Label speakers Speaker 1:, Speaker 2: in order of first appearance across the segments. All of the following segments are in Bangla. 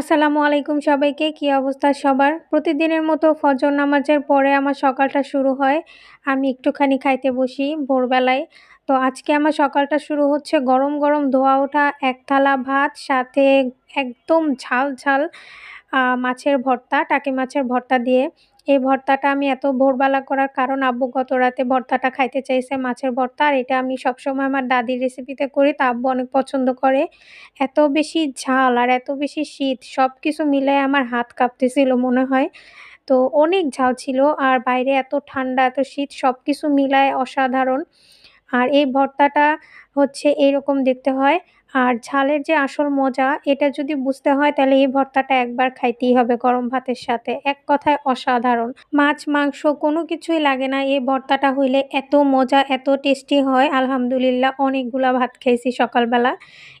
Speaker 1: আসসালামু আলাইকুম সবাইকে, কি অবস্থা সবার? প্রতিদিনের মতো ফজর নামাজের পরে আমার সকালটা শুরু হয়। আমি একটুখানি খাইতে বসি ভোরবেলায়। তো আজকে আমার সকালটা শুরু হচ্ছে গরম গরম ধোয়া ওঠা, এক থালা ভাত, সাথে একদম ঝাল ঝাল মাছের ভর্তা, টাকি মাছের ভর্তা দিয়ে। এই ভর্তাটা আমি এত ভোরবেলা করার কারণ আব্বু গত রাতে ভর্তাটা খাইতে চাইছে মাছের ভর্তা, আর এটা আমি সবসময় আমার দাদির রেসিপিতে করি, তা আব্বু অনেক পছন্দ করে। এত বেশি ঝাল আর এত বেশি শীত সব কিছু মিলায় আমার হাত কাঁপতেছিল মনে হয়। তো অনেক ঝাল ছিল, আর বাইরে এত ঠান্ডা, এত শীত সব কিছু মিলায় অসাধারণ। আর এই ভর্তাটা হচ্ছে এইরকম দেখতে হয় আর ঝালের যে আসল মজা, এটা যদি বুঝতে হয় তাহলে এই ভর্তাটা একবার খাইতেই হবে গরম ভাতের সাথে। এক কথায় অসাধারণ। মাছ, মাংস কোনো কিছুই লাগে না। এই ভর্তাটা হইলে এত মজা, এত টেস্টি হয়। আলহামদুলিল্লাহ, অনেকগুলা ভাত খেয়েছি সকালবেলা।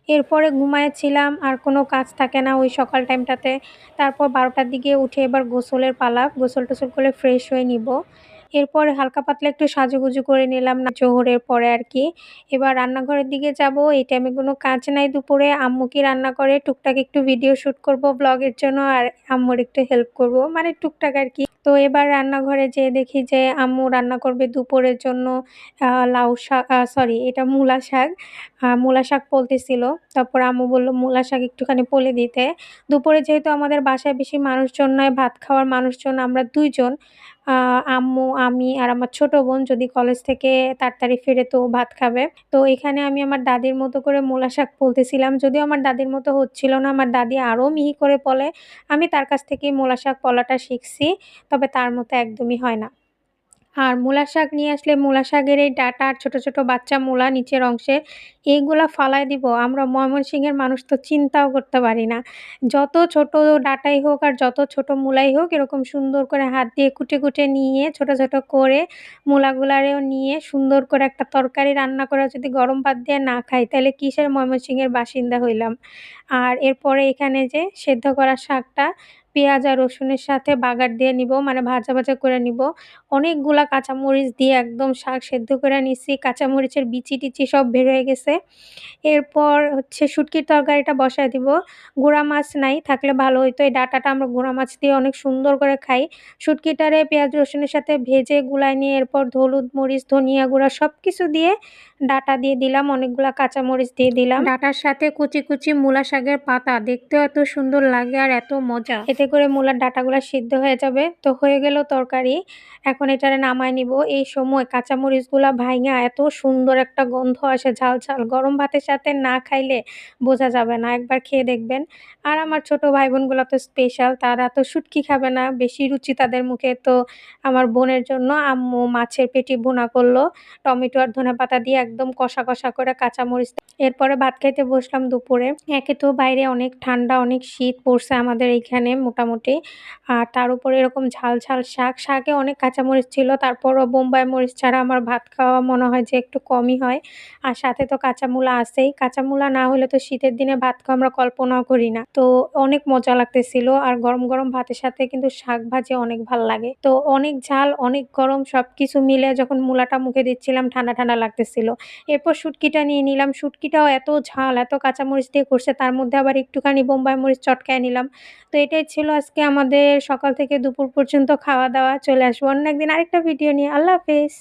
Speaker 1: এরপরে ঘুমায়েছিলাম আর কোনো কাজ থাকে না ওই সকাল টাইমটাতে। তারপর বারোটার দিকে উঠে এবার গোসলের পালা। গোসল টোসল করে ফ্রেশ হয়ে নিব। এরপরে হালকা পাতলা একটু সাজুগুজু করে নিলাম না, জোহরের পরে আর কি। এবার রান্নাঘরের দিকে যাব। এই টাইমে কোনো কাজ নাই দুপুরে। আম্মু কি রান্না করে টুকটাক একটু ভিডিও শ্যুট করব ব্লগের জন্য, আর আম্মুর একটু হেল্প করব মানে টুকটাক আর কি। তো এবার রান্নাঘরে যেয়ে দেখি যে আম্মু রান্না করবে দুপুরের জন্য লাউ শাক সরি এটা মূলা শাক মূলা শাক পলতেছিল। তারপর আম্মু বলল, মূলা শাক একটুখানি পলে দিতে। দুপুরে যেহেতু আমাদের বাসায় বেশি মানুষজন নয়, ভাত খাওয়ার মানুষজন, আমরা দুইজন আম্মু, আমি আর আমার ছোট বোন যদি কলেজ থেকে তাড়াতাড়ি ফিরে তো ভাত খাবে। তো এখানে আমি আমার দাদির মতো করে মূলা শাক পলতেছিলাম যদিও আমার দাদির মতো হচ্ছিল না, আমার দাদি আরও মিহি করে পলে আমি তার কাছ থেকেই মূলা শাক পলাটা শিখছি, তবে তার মতো একদমই হয় না। আর মূলা শাক নিয়ে আসলে মূলা শাকের এই ডাটা আর ছোটো ছোটো বাচ্চা মূলা নিচের অংশে এইগুলা ফালায় দিব। আমরা ময়মনসিংহের মানুষ তো চিন্তাও করতে পারি না। যত ছোট ডাটাই হোক আর যত ছোট মূলাই হোক এরকম সুন্দর করে হাত দিয়ে কুটে কুটে নিয়ে ছোট ছোট করে মূলাগুলারেও নিয়ে সুন্দর করে একটা তরকারি রান্না করে যদি গরম ভাত দিয়ে না খাই তাহলে কিসের ময়মনসিংহের বাসিন্দা হইলাম? আর এরপরে এখানে যে সেদ্ধ করা শাকটা পেঁয়াজ আর রসুনের সাথে বাগার দিয়ে নিব মানে ভাজা ভাজা করে নিব। অনেকগুলা কাঁচামরিচ দিয়ে একদম শাক সেদ্ধ করে নিছি, কাঁচামরিচের বিচি টিচি সব বের হয়ে গেছে। এরপর হচ্ছে শুটকির তরকারিটা বসায় দিব। গুঁড়া মাছ নাই, থাকলে ভালো হইতো। এই ডাটাটা আমরা গুঁড়া মাছ দিয়ে অনেক সুন্দর করে খাই। শুটকিটারে পেঁয়াজ, রসুনের সাথে ভেজে গুলায় নিয়ে এরপর হলুদ মরিচ, ধনিয়া গুঁড়া সব কিছু দিয়ে ডাটা দিয়ে দিলাম, অনেকগুলা কাঁচামরিচ দিয়ে দিলাম। ডাটার সাথে কুচি কুচি মূলা শাকের পাতা, দেখতেও এত সুন্দর লাগে আর এত মজা। এতে করে মূলার ডাটাগুলো সিদ্ধ হয়ে যাবে। তো হয়ে গেল তরকারি। এখন এটারে নামায় নিব। এই সময় কাঁচামরিচগুলা ভাইঙা, এত সুন্দর একটা গন্ধ আসে ঝাল ঝাল। গরম ভাতের সাথে না খাইলে বোঝা যাবে না। একবার খেয়ে দেখবেন। আর আমার ছোট ভাই বোনগুলো তো স্পেশাল তারা তো শুটকি খাবে না। বেশি রুচি তাদের মুখে। তো আমার বোনের জন্য আম্মু মাছের পেটি বোনা করল। টমেটো আর ধনে পাতা দিয়ে একদম কষা কষা করে কাঁচামরিচ এরপরে ভাত খাইতে বসলাম দুপুরে। একে তো বাইরে অনেক ঠান্ডা, অনেক শীত পড়ছে আমাদের এইখানে মোটামুটি। আর তার উপরে এরকম ঝাল ঝাল শাক, শাকে অনেক কাঁচামরিচ ছিল। তারপরও বোম্বাই মরিচ ছাড়া আমার ভাত খাওয়া মনে হয় যে একটু কমই হয়। আর সাথে তো কাঁচামূলা আছেই। কাঁচামূলা না হলে তো শীতের দিনে ভাত খাওয়া আমরা কল্পনাও করি না। তো অনেক মজা লাগতেছিল। আর গরম গরম ভাতের সাথে কিন্তু শাক ভাজি অনেক ভালো লাগে। তো অনেক ঝাল, অনেক গরম সব কিছু মিলে যখন মূলাটা মুখে দিচ্ছিলাম ঠান্ডা ঠান্ডা লাগতেছিল। এরপর শুটকিটা নিয়ে নিলাম। শুটকিটাও এত ঝাল, এত কাঁচামরিচ দিয়ে করছে, তার মধ্যে আবার একটুখানি বোম্বাই মরিচ চটকায় নিলাম। তো এটাই ছিল আজকে আমাদের সকাল থেকে দুপুর পর্যন্ত খাওয়া দাওয়া, চলে আসব অন্য একদিন আরেকটা ভিডিও নিয়ে। আল্লাহ হাফেজ।